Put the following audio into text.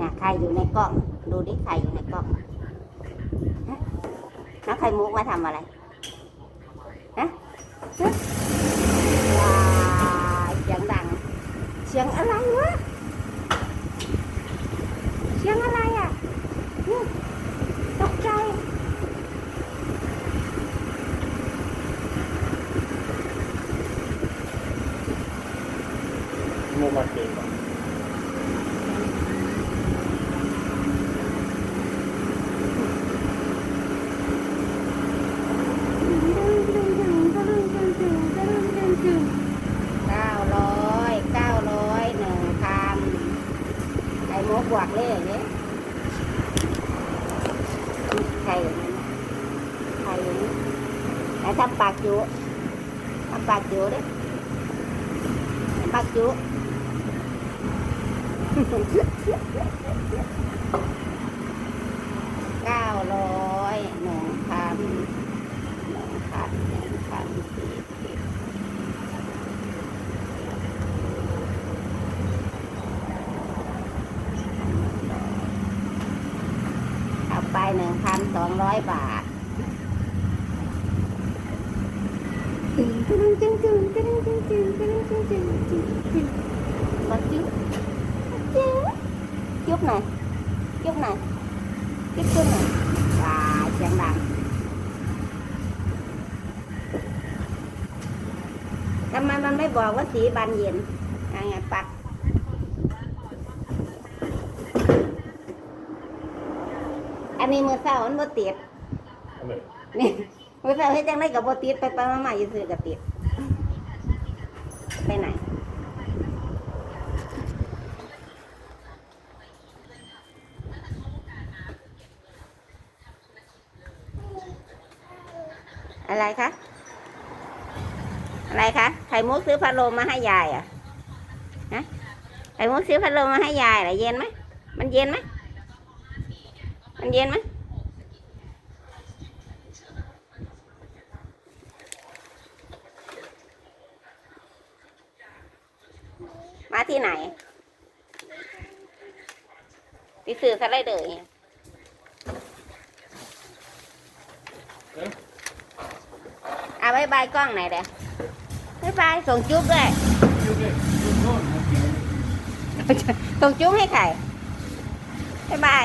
นี่ยใครอยู่ในกล้อง ดูดิใครอยู่ในกล้องฮะน้องไข่มุกมาทำอะไรฮะว้าเสียงดัง เสียงอะไรวะ เสียงอะไรอะตกใจงูมาเก่งกว่า เก้าร้อยเก้าร้อยหนึ่งพันไข่มุกบวก เลยเนี่ไข่อย่างนี้ไข่อย่างนี้ไหนทำปากจุทำปากจุดิปากจุเก้าร้อยหนึ่งพันหนึ่งพันหนึ่งพันสี่สิบ เอาไป หนึ่งพันสองร้อยบาทตึงตึงตึงตึงตึงตึงตึงตึงตึงตึงตึงตึงมาจุ๊บจุ๊บจุ๊บหน่อยจุ๊บหน่อยจุ๊บจุ๊บหน่อยว้าเสียงดังทำไมมันไม่บอกว่าสีบานเย็นยังไงปัก อันนี้มือเศร้ามันบ่ติดอันไหนนี่มือเศร้าให้จังได้กับบ่ติดไปไปมามาอยู่ซื้อกับติด ไปไหน อะไรคะ อะไรคะ ไข่มุกซื้อพัดลมมาให้ยายเหรอะ ฮะ ไข่มุกซื้อพัดลมมาให้ยายเหรอเย็นไหม มันเย็นไหม มันเย็นไหมมาที่ไหนไปซื้อสไลเดอร์เนี่ยเอาบายบายกล้องไหนอยเด้อบายบายส่งจุ๊บด้วยส่งจุ๊บให้ใครบายบาย